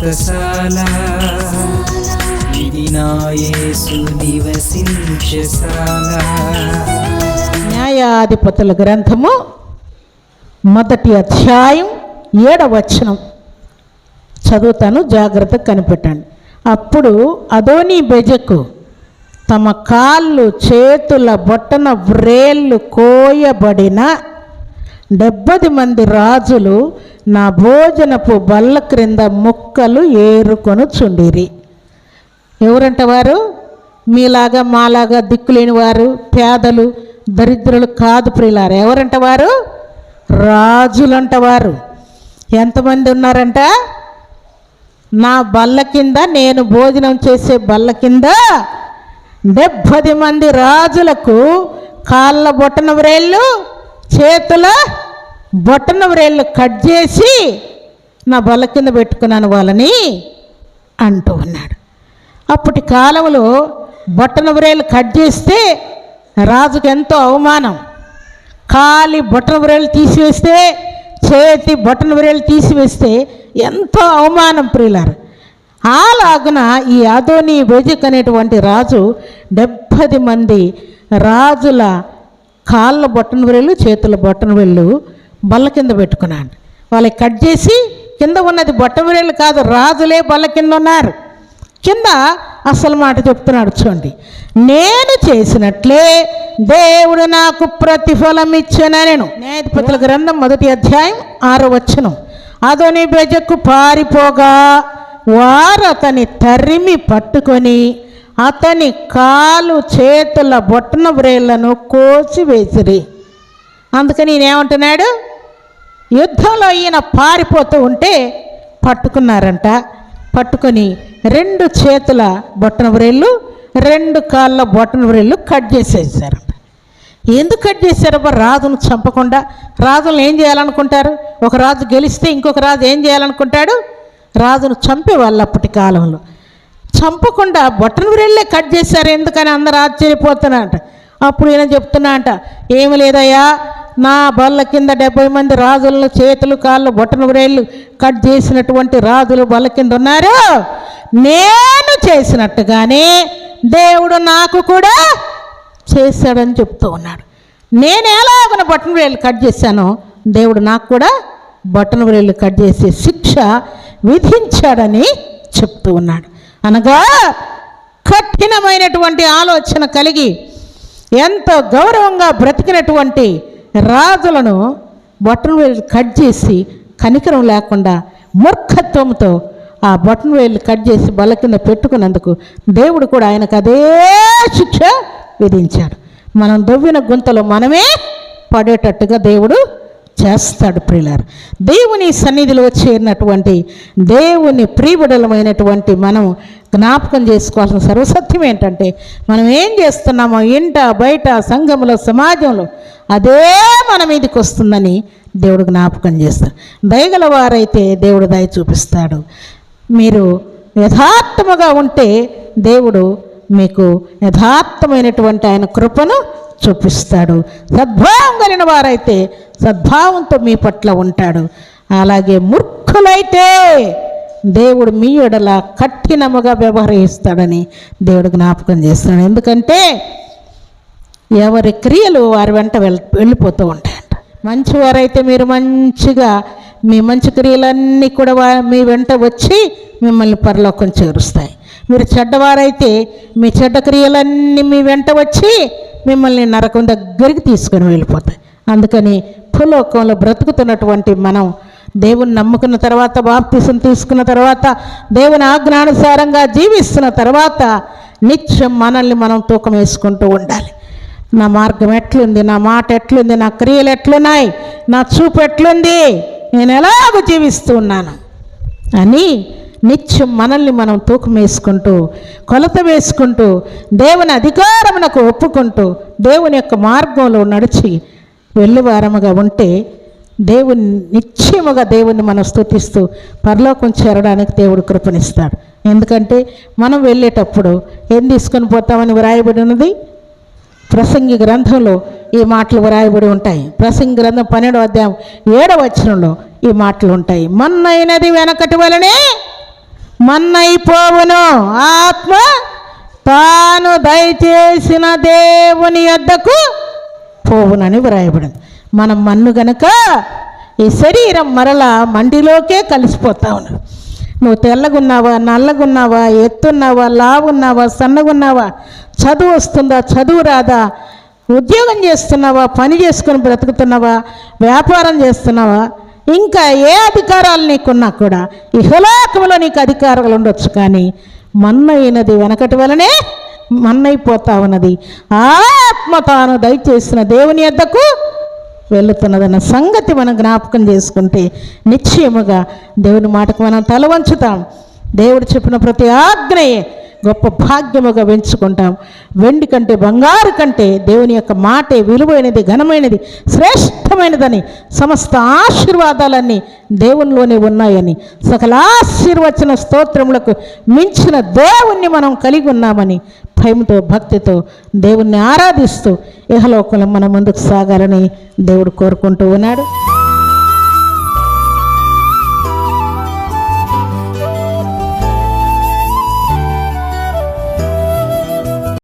వ్రతశాల ఇది నా యేసు నివసించశాల న్యాయాధిపతుల గ్రంథము మొదటి అధ్యాయం ఏడవ వచనం. చదువుతాను జాగ్రత్తగా కనిపెట్టండి. అప్పుడు అదోని బెజకు తమ కాళ్ళు చేతుల బొట్టన వ్రేళ్ళు కోయబడిన డెబ్బది మంది రాజులు నా భోజనపు బల్ల క్రింద ముక్కలు ఏరుకొని చుండిరి. ఎవరంట వారు? మీలాగా మాలాగా దిక్కులేని వారు పేదలు దరిద్రులు కాదు ప్రియులారు. ఎవరంట వారు? రాజులంట వారు. ఎంతమంది ఉన్నారంట? నా బల్ల కింద నేను భోజనం చేసే బల్ల కింద డెబ్బది మంది రాజులకు కాళ్ళ బొట్టన వ్రేళ్ళు చేతుల బొట్టన వ్రేళ్ళు కట్ చేసి నా బల కింద పెట్టుకున్నాను వాళ్ళని అంటూ ఉన్నాడు. అప్పటి కాలంలో బొట్టన వ్రేళ్ళు కట్ చేస్తే రాజుకు ఎంతో అవమానం. కాలి బొట్టన వ్రేళ్ళు తీసివేస్తే చేతి బొట్టన వ్రేళ్ళు తీసివేస్తే ఎంతో అవమానం ప్రియులారు. అలాగున ఈ అదోని బెజక్ అనేటువంటి రాజు డెబ్బది మంది రాజుల కాళ్ళ బొట్టన వ్రేళ్ళు చేతుల బొట్టన వేళ్ళు బల్ల కింద పెట్టుకున్నాను. వాళ్ళకి కట్ చేసి కింద ఉన్నది బొట్టన కాదు రాజులే బల్ల కింద ఉన్నారు. కింద అసలు మాట చెప్తున్నాడు చూడండి. నేను చేసినట్లే దేవుడు నాకు ప్రతిఫలం ఇచ్చానను న్యాయధిపతుల గ్రంథం మొదటి అధ్యాయం ఆరో వచ్చనం అదోని బెజకు పారిపోగా వారు అతని తరిమి పట్టుకొని అతని కాలు చేతుల బొట్టన బ్రేళ్ళను కోసి వేసిరి అందుకని నేనేమంటున్నాడు యుద్ధంలో ఈయన పారిపోతూ ఉంటే పట్టుకున్నారంట. పట్టుకొని రెండు చేతుల బొట్టన వ్రేళ్ళు రెండు కాళ్ళ బొట్టన వ్రేళ్ళు కట్ చేసేసారంట ఎందుకు కట్ చేశారబ్బా రాజును చంపకుండా. రాజులను ఏం చేయాలనుకుంటారు? ఒక రాజు గెలిస్తే ఇంకొక రాజు ఏం చేయాలనుకుంటాడు? రాజును చంపేవాళ్ళు అప్పటి కాలంలో. చంపకుండా బొట్టన వ్రేళ్ళే కట్ చేశారు. ఎందుకని అందరు ఆశ్చర్యపోతున్నారంట. అప్పుడు ఈయన చెప్తున్నా అంట ఏమి లేదయ్యా నా బల్ల కింద డెబ్బై మంది రాజులను చేతులు కాళ్ళు బొట్టన బ్రేళ్ళు కట్ చేసినటువంటి రాజులు బల్ల కింద ఉన్నారు. నేను చేసినట్టుగానే దేవుడు నాకు కూడా చేశాడని చెప్తూ ఉన్నాడు. నేను ఎలాగన బట్టన బ్రేళ్ళు కట్ చేశానో దేవుడు నాకు కూడా బట్టన బ్రేళ్ళు కట్ చేసి శిక్ష విధించాడని చెప్తూ ఉన్నాడు. అనగా కఠినమైనటువంటి ఆలోచన కలిగి ఎంతో గౌరవంగా బ్రతికినటువంటి రాజులను బొట్టన వేలు కట్ చేసి కనికరం లేకుండా మూర్ఖత్వంతో ఆ బొట్టన వేలు కట్ చేసి బల కింద పెట్టుకున్నందుకు దేవుడు కూడా ఆయనకు అదే శిక్ష విధించాడు. మనం దొవ్విన గుంతలో మనమే పడేటట్టుగా దేవుడు చేస్తాడు ప్రియులారు దేవుని సన్నిధిలో చేరినటువంటి దేవుని ప్రీబుడలమైనటువంటి మనం జ్ఞాపకం చేసుకోవాల్సిన సర్వసత్యం ఏంటంటే మనం ఏం చేస్తున్నామో ఇంట బయట సంఘంలో సమాజంలో అదే మన మీదకి వస్తుందని దేవుడు జ్ఞాపకం చేస్తాడు. దయగల వారైతే దేవుడు దయ చూపిస్తాడు. మీరు యథార్థముగా ఉంటే దేవుడు మీకు యథార్థమైనటువంటి ఆయన కృపను చూపిస్తాడు. సద్భావం కలిగిన వారైతే సద్భావంతో మీ పట్ల ఉంటాడు. అలాగే మూర్ఖులైతే దేవుడు మీ ఎడల కఠినముగా వ్యవహరిస్తాడని దేవుడు జ్ఞాపకం చేస్తాడు ఎందుకంటే ఎవరి క్రియలు వారి వెంట వెళ్ వెళ్ళిపోతూ ఉంటాయంట. మంచివారైతే మీరు మంచిగా మీ మంచి క్రియలన్నీ కూడా మీ వెంట వచ్చి మిమ్మల్ని పరలోకం చేరుస్తాయి. మీరు చెడ్డవారైతే మీ చెడ్డ క్రియలన్నీ మీ వెంట వచ్చి మిమ్మల్ని నరకం దగ్గరికి తీసుకొని వెళ్ళిపోతాయి. అందుకని భూలోకంలో బ్రతుకుతున్నటువంటి మనం దేవుని నమ్ముకున్న తర్వాత బాప్తిసం తీసుకున్న తర్వాత దేవుని ఆజ్ఞానుసారంగా జీవిస్తున్న తర్వాత నిత్యం మనల్ని మనం తూకం వేసుకుంటూ ఉండాలి. నా మార్గం ఎట్లుంది? నా మాట ఎట్లుంది? నా క్రియలు ఎట్లున్నాయి? నా చూపు ఎట్లుంది? నేను ఎలాగ జీవిస్తూ ఉన్నాను అని నిత్యం మనల్ని మనం తూకం వేసుకుంటూ కొలత వేసుకుంటూ దేవుని అధికారమునకు ఒప్పుకుంటూ దేవుని యొక్క మార్గంలో నడిచి వెళ్ళివారముగా ఉంటే దేవుని నిశ్చయముగా దేవుని మనం స్తుతిస్తూ పరలోకం చేరడానికి దేవుడు కృపణిస్తాడు ఎందుకంటే మనం వెళ్ళేటప్పుడు ఏం తీసుకొని పోతామని వ్రాయబడి ఉన్నది? ప్రసంగి గ్రంథంలో ఈ మాటలు వ్రాయబడి ఉంటాయి. ప్రసంగి గ్రంథం పన్నెండవ అధ్యాయం ఏడవ వచనంలో ఈ మాటలు ఉంటాయి. మన్నైనది వెనకటి వలనే మన్నైపోవును. ఆత్మ తాను దయచేసిన దేవుని యొద్దకు పోవునని వ్రాయబడింది. మనం మన్ను గనక ఈ శరీరం మరలా మండిలోకే కలిసిపోతా ఉన్నాడు నువ్వు తెల్లగున్నావా నల్లగున్నావా ఎత్తున్నావా లావున్నావా సన్నగున్నావా చదువు వస్తుందా చదువు రాదా ఉద్యోగం చేస్తున్నావా పని చేసుకొని బ్రతుకుతున్నావా వ్యాపారం చేస్తున్నావా ఇంకా ఏ అధికారాలు నీకున్నా కూడా ఇహలోకంలో నీకు అధికారాలు ఉండొచ్చు కానీ మన్నయినది వెనకటి వలనే మన్నైపోతా ఉన్నది. ఆత్మ తాను దయచేసిన దేవుని యొద్దకు వెళుతున్నదన్న సంగతి మనం జ్ఞాపకం చేసుకుంటే నిశ్చయముగా దేవుని మాటకు మనం తల వంచుతాం. దేవుడు చెప్పిన ప్రతి ఆజ్ఞయే గొప్ప భాగ్యముగా పెంచుకుంటాం వెండి కంటే బంగారు కంటే దేవుని యొక్క మాటే విలువైనది ఘనమైనది శ్రేష్టమైనదని సమస్త ఆశీర్వాదాలన్నీ దేవునిలోనే ఉన్నాయని సకల ఆశీర్వచన స్తోత్రములకు మించిన దేవుణ్ణి మనం కలిగి ఉన్నామని భయంతో భక్తితో దేవుణ్ణి ఆరాధిస్తూ ఇహలోకంలో మనం ముందుకు సాగాలని దేవుడు కోరుకుంటూ ఉన్నాడు.